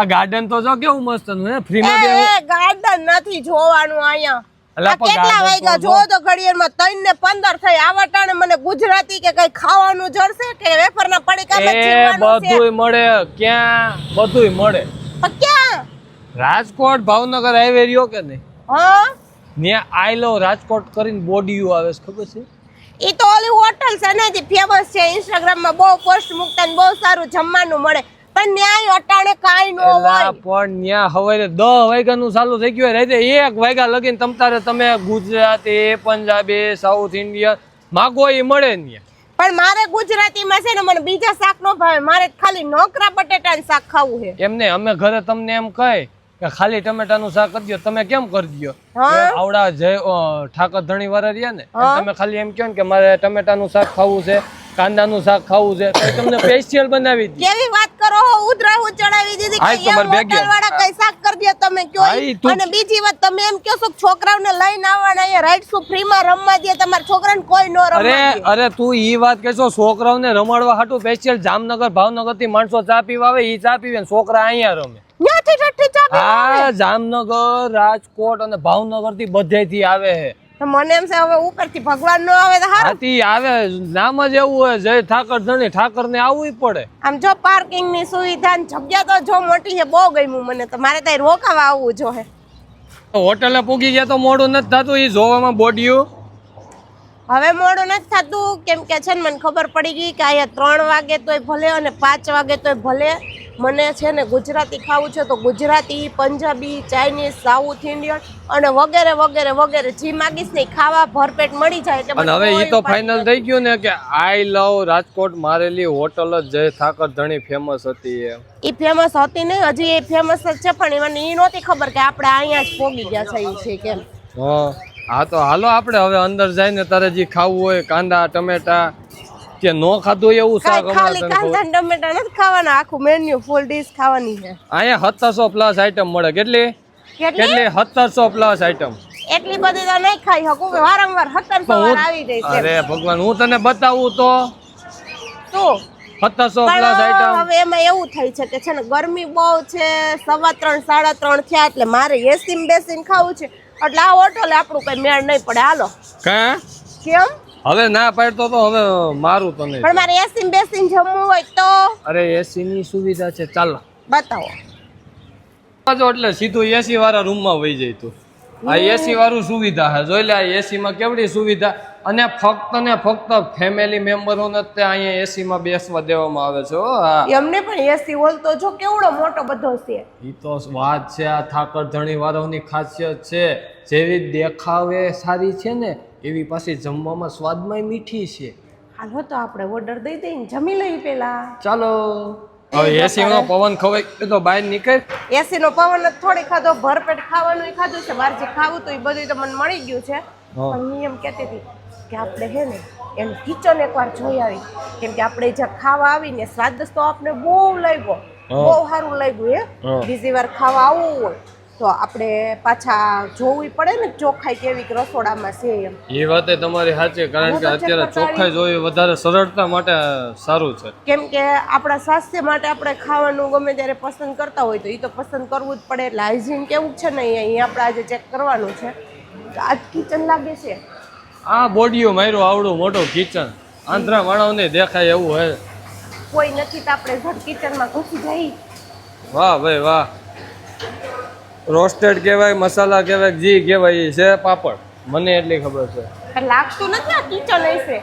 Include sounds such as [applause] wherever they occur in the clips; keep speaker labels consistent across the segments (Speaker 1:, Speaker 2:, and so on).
Speaker 1: આ ગાર્ડન તો જો કેવું મસ્તનું હે? ફ્રી માં બે
Speaker 2: ગાર્ડન નથી જોવાનું અહીંયા. કેટલા વાગ્યા?
Speaker 1: તો
Speaker 2: જો તો ઘડિયાળમાં ત્રણ ને પંદર થઈ. આવા ટાણે મને ગુજરાતી કે કઈ ખાવાનું જડશે કે વેફર
Speaker 1: ના
Speaker 2: જીવવાનું
Speaker 1: બધુંય મળે. ક્યાં? બધુંય મળે.
Speaker 2: ક્યાં?
Speaker 1: રાજકોટ ભાવનગર હાઈવે રહ્યો કે નહીં?
Speaker 2: હા?
Speaker 1: ત્યાં આઈ લવ રાજકોટ કરીને બોડીયું આવે છે ખબર છે?
Speaker 2: એ તો ઓલી હોટલ છે ને જે ફેમસ છે. ઇન્સ્ટાગ્રામમાં બહુ પોસ્ટ મૂકતા ને બહુ સારું જમવાનું મળે. પણ ન્યાય અટાણે કાઈ ન હોય.
Speaker 1: પણ ત્યાં હવારે દસ વાગ્યાનું ચાલુ થઈ ગયું રાતે એક વાગ્યા લગીન તમતારે તમે ગુજરાતી પંજાબી સાઉથ ઇન્ડિયન માગો એ મળે ને
Speaker 2: પણ મારે ગુજરાતીમાં છે ને મને બીજા શાક નો ભાવે. મારે ખાલી નોકરા બટેટાનું શાક ખાવું છે.
Speaker 1: એમને અમે ઘરે તમને એમ કહે કે ખાલી ટમેટાનું શાક કરી દો તમે કેમ કરી દો આવડા જય ઠાકર ધણી વાળા રહ્યા ને. તમે ખાલી એમ કહો ને કે મારે ટમેટાનું શાક ખાવું છે. કાંદાનું શાક ખાવું છે તો તમને સ્પેશિયલ બનાવી દીધી.
Speaker 2: કેવી વાત કરો હો ઉધરા હું ચડાવી દીધી કે
Speaker 1: તમારે
Speaker 2: એમ
Speaker 1: બેગ
Speaker 2: હોટલ વાળા કઈ શાક કરી દે તમે કયો અને બીજી વાત તમે એમ કહો છો છોકરાઓને લઈને આવવાના એ રાઈટ શું ફ્રીમાં રમવા દે તમારા છોકરાને કોઈ નો રમવા અરે
Speaker 1: અરે તું ઈ વાત કહેશો છોકરાઓને રમાડવા હાટુ સ્પેશિયલ જામનગર ભાવનગરથી માણસો ચા પીવા આવે ઈ ચા પીવે ને છોકરા અહીંયા રમે.
Speaker 2: ન્યાથી ઠઠ્ઠી ચા પીવા
Speaker 1: હા જામનગર રાજકોટ અને ભાવનગરથી બધેથી આવે છે
Speaker 2: તો મને એમ છે હવે ઉપરથી ભગવાન નો આવે તો હારું.
Speaker 1: આથી આવે નામ જ એવું હોય જય ઠાકર ધણી ઠાકર ને આવવું પડે.
Speaker 2: આમ જો પાર્કિંગની સુવિધા ને જગ્યા તો જો મોટી છે બહુ ગમ્યું મને તો. મારે ત્યાં રોકાવા આવવું જો હે
Speaker 1: હોટલે પૂગી ગયા તો મોડું નથી થતું એ જોવામાં બોડિયું.
Speaker 2: હવે મોડું નથી થતું કેમ કે છે ને મને ખબર પડી ગઈ કે અહીંયા ત્રણ વાગે તોય ભલે અને પાંચ વાગે તોય ભલે. મને છે ને ગુજરાતી ખાવું છે તો Gujarati Punjabi Chinese South Indian અને વગેરે વગેરે વગેરે જે માગીશ ને ખાવા ભરપેટ મળી જાય એટલે
Speaker 1: અને હવે એ તો ફાઇનલ થઈ ગયું ને કે આઈ લવ રાજકોટ મારેલી હોટલ જ જય ઠાકર ધણી ફેમસ હતી એમ.
Speaker 2: એ ફેમસ હતી નહીં હજી એ ફેમસ જ છે પણ એમાં એ નહોતી ખબર કે આપણે અહીંયા જ પોગી ગયા છે કેમ
Speaker 1: હા હા તો હાલો આપણે હવે અંદર જઈને તારે જે ખાવું હોય કાંદા ટમેટા કે નો ખાધું એવું શાક
Speaker 2: ખાલી. કાંદા ટમેટા નથી ખાવાના આખું મેન્યુ ફૂલ ડીશ ખાવાની છે.
Speaker 1: અહીંયા સત્તરસો પ્લસ આઈટમ મળે. કેટલી?
Speaker 2: કેટલી?
Speaker 1: કેટલી? સત્તરસો પ્લસ આઈટમ
Speaker 2: એટલી બધી તો નહીં ખાઈ શકું કે વારંવાર સત્તરસો વાર આવી જાય છે.
Speaker 1: અરે ભગવાન હું તને બતાવું તો.
Speaker 2: શું?
Speaker 1: સત્તરસો પ્લસ આઈટમ
Speaker 2: હવે એમાં એવું થાય છે કે છે ને ગરમી બહુ છે સવા ત્રણ સાડા ત્રણ થયા એટલે મારે એસી બેસીને ખાવું છે. એટલે આ હોટલ આપણું કઈ મેળ નહીં પડે. હાલો.
Speaker 1: કા?
Speaker 2: કેમ?
Speaker 1: હવે ના પાડતો તો હવે મારું તો નહીં.
Speaker 2: પણ મારે એસી બેસીને જમવું હોય તો?
Speaker 1: અરે એસી ની સુવિધા છે ચાલ.
Speaker 2: બતાવો.
Speaker 1: જો એટલે સીધું એસી વાળા રૂમમાં વહી જાય તું. આ એસી વાળું સુવિધા છે. જોઈ લે આ એસી માં કેવડી સુવિધા? અને ફક્ત ને ફક્ત ફેમિલી મેમ્બરોને જ તે અહીંયા એસી માં બેસવા દેવામાં આવે છે હા
Speaker 2: એમને પણ એસી હોલ તો જો કેવડો મોટો બધો છે.
Speaker 1: એ તો વાત છે આ ઠાકર ધણી વાળાની ખાસિયત છે. જેવી દેખાવે સારી છે ને એવી પાછી જમવામાં સ્વાદમાંય મીઠી છે.
Speaker 2: હાલો તો આપણે ઓર્ડર દઈ દઈને જમી લઈએ પેલા.
Speaker 1: ચાલો. હવે એસી નો પવન ખવાય એ તો બહાર નીકળ.
Speaker 2: એસી નો પવન જ થોડી ખાધો ભરપેટ ખાવાનું ખાધું છે બહાર જે ખાવું તો એ બધું તો મને મળી ગયું છે. પણ હું એમ કહેતી હતી કે આપણે હે ને એમ કિચન એકવાર જોઈ આવી. કેમ કે આપણે જ્યાં ખાવા આવીને સ્વાદ તો આપણે બહુ લાગ્યો. બહુ સારું લાગ્યું હે. બીજી વાર ખાવા આવવું હોય. તો આપણે પાછા જોવી પડે ને ચોખ્ખાઈ કેવી રસોડામાં છે એમ.
Speaker 1: એ વાતે તમારી સાચી કારણ કે અત્યારે ચોખ્ખાઈ જોવી વધારે સરળતા માટે સારું છે.
Speaker 2: કેમ કે આપણા સ્વાસ્થ્ય માટે આપણે ખાવાનું ગમે ત્યારે પસંદ કરતા હોય તો એ તો પસંદ કરવું જ પડે. એટલે હાઇજીન કેવું છે ને અહીંયા? આપણે આજે ચેક કરવાનું છે. આજ આ કિચન લાગે છે?
Speaker 1: આ બોડીઓ માર્યો આવડું મોટું કિચન આંધ્રા માણવને દેખાય એવું હે
Speaker 2: કોઈ નથી તો આપણે ઘર કિચનમાં ઘૂસી જઈ
Speaker 1: વાહ ભાઈ વાહ. રોસ્ટેડ કહેવાય મસાલા કહેવાય ઘી કહેવાય છે પાપડ. મને એટલી ખબર છે.
Speaker 2: લાગતું નથી આ કિચન હશે?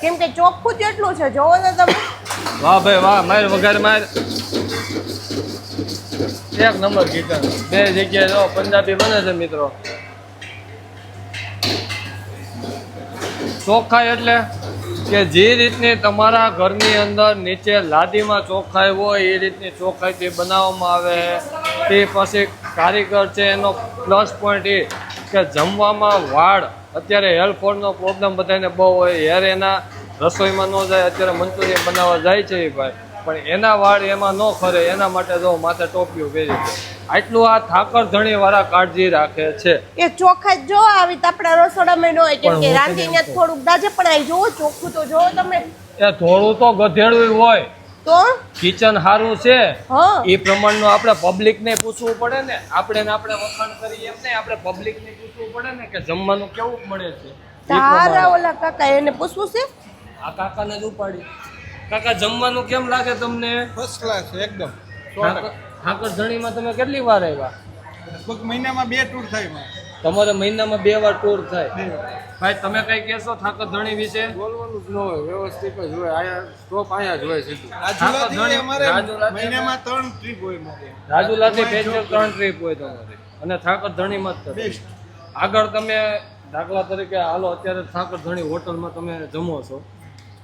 Speaker 2: કેમ કે ચોખ્ખું જેટલું છે જોવો ને તમે.
Speaker 1: વાહ ભાઈ વાહ માર વઘાર માર. એક નંબર કિચન. બે જગ્યાએ જો પંજાબી બને છે મિત્રો. ચોખ્ખાઈ એટલે કે જે રીતની તમારા ઘરની અંદર નીચે લાદીમાં ચોખ્ખાઈ હોય એ રીતની ચોખ્ખાઈથી બનાવવામાં આવે. તે પછી કારીગર છે એનો પ્લસ પોઈન્ટ એ કે જમવામાં વાળ. અત્યારે હેલ્થ ફોડનો પ્રોબ્લેમ બધાને બહુ હોય. હેર એના રસોઈમાં ન જાય અત્યારે મંચુરિયન બનાવવા જાય છે એ ભાઈ. પણ એના વાળ એમાં ન ખરે એના માટે જો માથે ટોપિયું પહેરી છે. આટલું આ ઠાકર ધણી વાળા કાળજી રાખે છે.
Speaker 2: એ ચોખ્ખાઈ જ જો આવી તો આપણા રસોડામાં ન હોય. કેમ કે રાંધીને થોડુંક દાજે પણ આવી જોવો ચોખ્ખું તો જોવો તમે.
Speaker 1: એ થોડું તો ગધેડું હોય.
Speaker 2: તો?
Speaker 1: કિચન સારું છે. એ પ્રમાણનું આપણે પબ્લિકને પૂછવું પડે ને. આપણે ને આપણે વખાણ કરીએ એમ નહીં. આપણે પબ્લિકને પૂછવું પડે ને કે જમવાનું કેવું મળે છે.
Speaker 2: તારા ઓલા કાકા એને પૂછવું છે?
Speaker 1: આ કાકાને જ ઉપાડી. કાકા જમવાનું કેમ લાગે તમને?
Speaker 3: ફર્સ્ટ ક્લાસ એકદમ.
Speaker 1: ઠાકર ધણીમાં તમે કેટલી વાર આવ્યા?
Speaker 3: લગભગ મહિનામાં બે ટૂર થાય.
Speaker 1: તમારે મહિનામાં બે વાર ટૂર થાય. ભાઈ તમે કઈ કહેશો ઠાકર ધણી વિશે?
Speaker 4: બોલવાનું જ ન હોય વ્યવસ્થિત જ હોય. આયા સ્ટોપ અહીંયા જ હોય સીધું.
Speaker 3: ઠાકર
Speaker 1: ધણી
Speaker 3: અમારે મહિનામાં ત્રણ ટ્રીપ હોય મારે.
Speaker 1: રાજુલાથી સ્પેશિયલ ત્રણ ટ્રીપ હોય તમારે. અને ઠાકર ધણીમાં જ
Speaker 3: બેસ્ટ
Speaker 1: આગળ તમે દાખલા તરીકે હાલો અત્યારે ઠાકર ધણી હોટલમાં તમે જમો છો.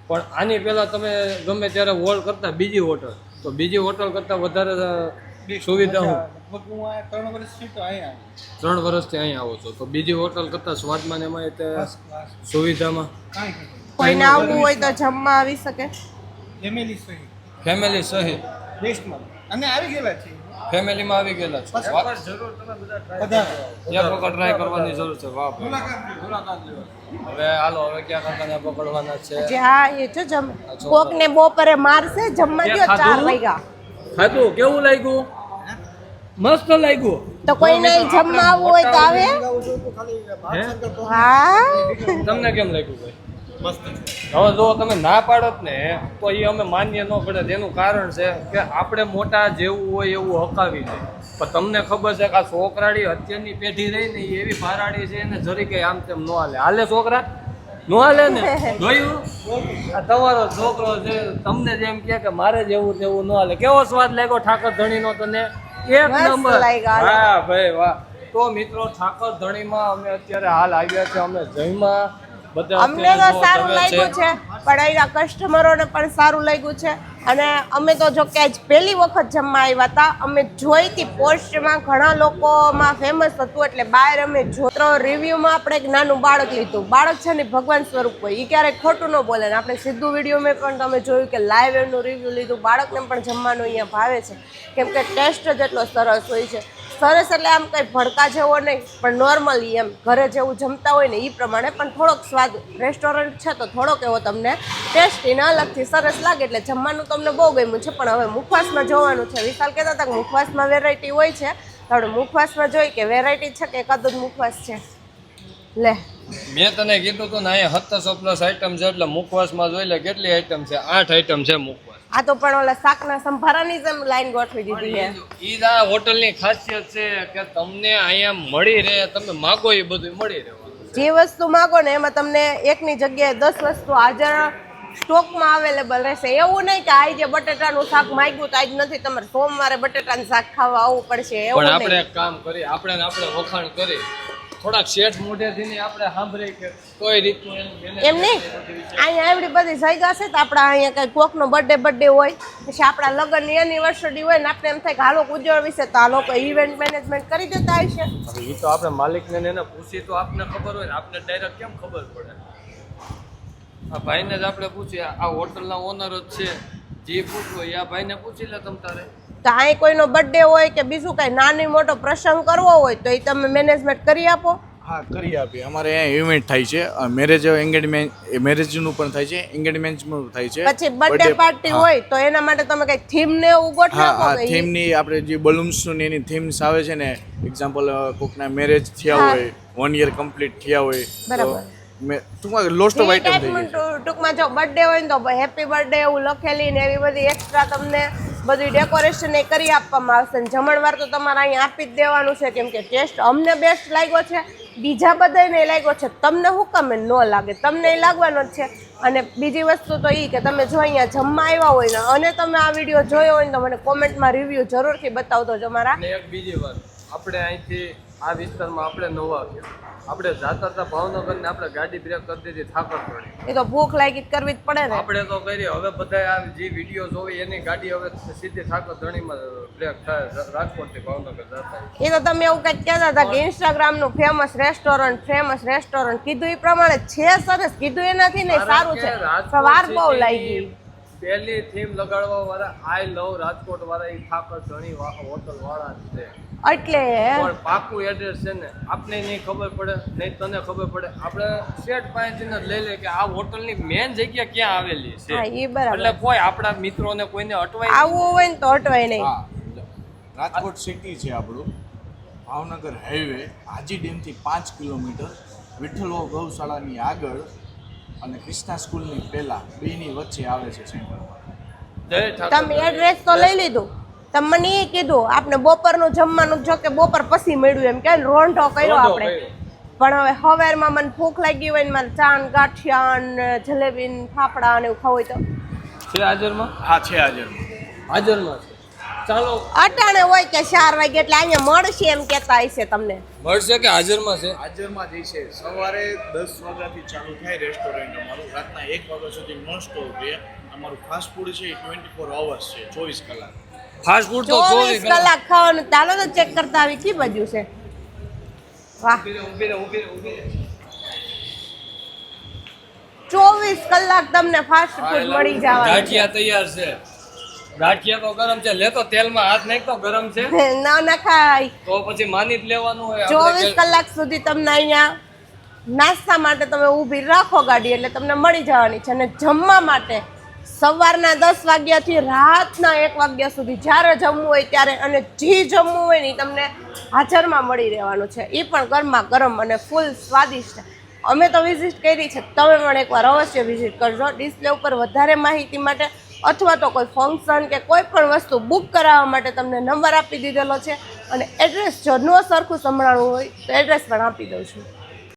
Speaker 1: પણ આની પહેલાં તમે ગમે ત્યારે હોલ કરતા બીજી હોટલ તો બીજી હોટલ કરતાં વધારે સુવિધા હું.
Speaker 3: લગભગ હું આ ત્રણ વર્ષથી તો અહીંયા
Speaker 1: ત્રણ વર્ષથી અહીંયા આવો છો. તો બીજી હોટલ કરતા સ્વાદમાં ને એમાં તે સુવિધામાં?
Speaker 3: કાંઈ
Speaker 2: કોઈને આવવું હોય તો જમવા આવી શકે.
Speaker 3: ફેમિલી સહિત.
Speaker 1: ફેમિલી સહિત?
Speaker 3: બેસ્ટમાં અને આવી ગયેલા છે
Speaker 1: ફેમિલીમાં આવી ગયેલા છો.
Speaker 3: બધા
Speaker 1: ત્યાં પકડ ટ્રાય કરવાની જરૂર છે. વાહ. હવે હાલો હવે ક્યાં કાકાને પકડવાના છે?
Speaker 2: જે હા એ જો જમ કોક ને બપોરે મારશે જમવા ગયો ચાર
Speaker 1: ખાધું?
Speaker 2: વાગ્યા.
Speaker 1: ખાધું? કેવું લાગ્યું? મસ્ત લાગ્યું.
Speaker 2: તો કોઈને જમવા આવવું હોય તો આવે.
Speaker 1: હા? તમને કેમ લાગ્યું ભાઈ? હવે જો તમે ના પાડત ને તો એ અમે માન્ય ન પડે. એનું કારણ છે કે આપણે મોટા જેવું હોય એવું હકાવી દે પણ તમને ખબર છે કે આ છોકરાડી અત્યારની પેઢી રહી ને એવી ભારાડી છે એને જરી કઈ આમ તેમ ન હાલે. હાલે છોકરા? ન હાલે ને? [laughs] જોયું? આ તમારો છોકરો છે તમને જેમ કે મારે જેવું તેવું ન હાલે. કેવો સ્વાદ લાગ્યો ઠાકર ધણીનો તને? એક નંબર. હા ભાઈ વાહ. તો મિત્રો ઠાકોર ધણીમાં અમે અત્યારે હાલ આવ્યા છે અમે જયમાં. બધા
Speaker 2: અમને તો સારું લાગ્યું છે. પણ અહીંયા કસ્ટમરોને પણ સારું લાગ્યું છે. અને અમે તો જો કે પહેલી વખત જમવા આવ્યા હતા, અમે જોઈ હતી પોસ્ટમાં ઘણા લોકોમાં ફેમસ હતું, એટલે બહાર અમે જો રિવ્યુમાં આપણે એક નાનું બાળક લીધું. બાળક છે ને ભગવાન સ્વરૂપ હોય એ ક્યારેય ખોટું ન બોલે ને આપણે સીધું વિડીયોમાં પણ તમે જોયું કે લાઈવ એમનું રિવ્યુ લીધું. બાળકને પણ જમવાનું અહીંયા ભાવે છે. કેમ કે ટેસ્ટ જ એટલો સરસ હોય છે. સરસ એટલે આમ કંઈ ભડકા જેવો નહીં, પણ નોર્મલી એમ. ઘરે જેવું જમતા હોય ને એ પ્રમાણે, પણ થોડોક સ્વાદ રેસ્ટોરન્ટ છે તો થોડોક એવો તમને ટેસ્ટી ને અલગથી સરસ લાગે એટલે જમવાનું તમને બહુ ગમ્યું છે, પણ હવે મુખવાસમાં જોવાનું છે. વિશાલ કહેતા હતા કે મુખવાસમાં વેરાયટી હોય છે, તો આપણે મુખવાસમાં જોઈ કે વેરાયટી છે કે એકાદ મુખવાસ છે? લે.
Speaker 1: મેં તને કીધું હતું ને અહીંયા સત્તરસો પ્લસ આઈટમ છે, એટલે મુખવાસમાં જોઈ લે કેટલી આઈટમ છે. આઠ આઈટમ છે મુખવાસ.
Speaker 2: આ તો પણ ઓલા શાકના સંભારાની જેમ લાઈન ગોઠવી દીધી છે.
Speaker 1: ઈ જ આ હોટલની ખાસિયત છે કે તમને અહીંયા મળી રહે તમે માગો એ બધું મળી રહે.
Speaker 2: જે વસ્તુ માગો ને એમાં તમને એકની જગ્યાએ દસ વસ્તુ હાજર સ્ટોકમાં અવેલેબલ રહેશે. એવું નહીં કે આજે બટેટાનું શાક માંગ્યું તો આજ નથી તમારે સોમવારે બટેટાનું શાક ખાવા આવવું પડશે. એવું
Speaker 1: પણ આપણે કામ કરી આપણે આપણે વખાણ કરી થોડાક શેઠ મોઢેથી ને આપણે સાંભળી કે કોઈ રીતનું એનું
Speaker 2: એમ નહીં? અહીંયા આવડી બધી જગ્યા છે તો આપણા અહીંયા કઈ કોકનો બર્થડે બર્થડે હોય પછી આપણા લગ્નની એનિવર્સરી હોય ને આપણે એમ થાય કે હાલો ઉજવણ વિશે તો આ લોકો ઇવેન્ટ મેનેજમેન્ટ કરી દેતા હશે
Speaker 1: એ તો આપણે માલિકને એને પૂછીએ તો આપને ખબર હોય ને આપને ડાયરેક્ટ કેમ ખબર પડે? આ ભાઈને જ આપણે પૂછીએ આ હોટલના ઓનર જ છે જે પૂછવું હોય એ આ ભાઈને પૂછી લે તમ તારે.
Speaker 2: તો અહીં કોઈનો બર્થડે હોય કે બીજું કાંઈ નાની મોટો પ્રસંગ કરવો હોય તો એ તમે મેનેજમેન્ટ કરી આપો.
Speaker 4: હા કરી આપીએ. અમારે અહીંયા ઇવેન્ટ થાય છે. મેરેજ એન્ગેજમેન્ટ મેરેજનું પણ થાય છે. એન્ગેજમેન્ટનું થાય છે.
Speaker 2: પછી બર્થડે પાર્ટી હોય તો એના માટે તમે કઈ થીમ ને એવું ગોઠવો
Speaker 4: હા થીમની આપણે જે બલૂન્સનું ને એની થીમ્સ આવે છે ને એક્ઝામ્પલ કોકના મેરેજ થયા હોય વન યર કમ્પ્લીટ થયા હોય
Speaker 2: બરાબર.
Speaker 4: મેં ટૂંકમાં લોસ્ટ ઓફ આઈટમ થઈ
Speaker 2: ટાઈપનું
Speaker 4: જાય
Speaker 2: ટૂ- ટૂંકમાં જો બર્થડે હોય ને તો હેપી બર્થડે એવું લખેલી ને એવી બધી એક્સ્ટ્રા તમને બધી ડેકોરેશન એ કરી આપવામાં આવશે. ને જમણવાર તો તમારે અહીંયા આપી જ દેવાનું છે, કેમ કે ટેસ્ટ અમને બેસ્ટ લાગ્યો છે, બીજા બધાને લાગ્યો છે. તમને શું કમે ન લાગે? તમને એ લાગવાનો જ છે. અને બીજી વસ્તુ તો એ કે તમે જો અહીંયા જમવા આવ્યા હોય ને, અને તમે આ વીડિયો જોયો હોય ને, તો મને કોમેન્ટમાં રિવ્યૂ જરૂરથી બતાવજો જો મારા
Speaker 1: બીજી વાત, આપણે અહીંથી આ વિસ્તારમાં આપણે નવા ગયા આપણે જાતા હતા ભાવનગર ને આપણે ગાડી બ્રેક કરી દીધી ઠાકર પડી
Speaker 2: એ તો ભૂખ લાગી કરવી જ પડે ને.
Speaker 1: આપણે તો કરી હવે બધા આ જે વીડિયો જોવે એની ગાડી હવે સીધી ઠાકોર ધણીમાં બ્રેક થાય રાજકોટથી ભાવનગર જતા
Speaker 2: એ તો તમે એવું કઈ કહેતા હતા કે ઇન્સ્ટાગ્રામનું ફેમસ રેસ્ટોરન્ટ ફેમસ રેસ્ટોરન્ટ કીધું એ પ્રમાણે છે સરસ કીધું એનાથી ને સારું છે.
Speaker 1: કારણ કે રાજકોટ
Speaker 2: પણ વાર બહુ લાગી.
Speaker 1: પહેલી થીમ લગાડવા વાળા આઈ લવ રાજકોટ વાળા એ ઠાકર ધણી હોટલ વાળા છે.
Speaker 2: એટલે
Speaker 1: પણ પાકું એડ્રેસ છે ને આપને નહીં ખબર પડે નહીં તને ખબર પડે. આપણે શેઠ પાસેથી જ લઈ લે કે આ હોટલની મેન જગ્યા ક્યાં આવેલી છે?
Speaker 2: હા એ બરાબર.
Speaker 1: એટલે કોઈ આપણા મિત્રોને કોઈને અટવાય
Speaker 2: આવવું હોય ને તો અટવાય નહીં.
Speaker 4: રાજકોટ સિટી છે આપણું. ભાવનગર હાઈવે હાજી ડેમથી પાંચ કિલોમીટર. વિઠ્ઠલો ગૌશાળાની આગળ અને ક્રિષ્ના સ્કૂલની પહેલા બેની વચ્ચે આવે છે
Speaker 1: સેન્ટર
Speaker 2: તમે એડ્રેસ તો લઈ લીધું. તમે મને એ કીધું આપણે બપોરનું જમવાનું જો કે બપોર પછી મળ્યું એમ કે રોંઢો કર્યો આપણે. પણ હવે હવેરમાં મને ભૂખ લાગી હોય ને મારે ચાન ગાંઠિયા ને જલેબી ને ફાફડા ને એવું ખાવું હોય તો.
Speaker 1: છે હાજરમાં?
Speaker 4: હા છે
Speaker 1: હાજરમાં. હાજરમાં ચાલો.
Speaker 2: અટાણે હોય કે ચાર વાગે એટલે અહીંયા મળશે એમ કેતા હશે તમને.
Speaker 1: મળશે કે હાજરમાં છે?
Speaker 4: હાજરમાં જ છે. સવારે દસ વાગ્યાથી ચાલુ થાય રેસ્ટોરન્ટ અમારું. રાતના એક વાગ્યા સુધી નોન સ્ટોપ અમારું ફાસ્ટ ફૂડ છે એ ટ્વેન્ટી ફોર અવર્સ છે ચોવીસ કલાક.
Speaker 1: ફાસ્ટ ફૂડ તો
Speaker 2: ચોવીસ કલાક ખાવાનું. ચાલો તો ચેક કરતા આવી કી બાજુ છે? વાહ. ચોવીસ કલાક તમને ફાસ્ટ ફૂડ મળી જવા
Speaker 1: ગાંઠિયા તૈયાર છે. ગાંઠિયા તો ગરમ છે. લેતો તેલમાં હાથ નાખતો ગરમ છે.
Speaker 2: ના ના ખાય
Speaker 1: તો પછી માની જ લેવાનું હોય
Speaker 2: ચોવીસ કલાક સુધી તમને અહીંયા નાસ્તા માટે તમે ઊભી રાખો ગાડી એટલે તમને મળી જવાની છે અને જમવા માટે સવારના દસ વાગ્યાથી રાતના એક વાગ્યા સુધી જ્યારે જમવું હોય ત્યારે અને જે જમવું હોય ને તમને હાજરમાં મળી રહેવાનું છે. એ પણ ગરમા ગરમ અને ફૂલ સ્વાદિષ્ટ. અમે તો વિઝિટ કરી છે. તમે પણ એકવાર અવશ્ય વિઝિટ કરજો. ડિસ્પ્લે ઉપર વધારે માહિતી માટે અથવા તો કોઈ ફંક્શન કે કોઈ પણ વસ્તુ બુક કરાવવા માટે તમને નંબર આપી દીધેલો છે. અને એડ્રેસ જો ન સરખું સંભળાણું હોય તો એડ્રેસ પણ આપી દઉં છું.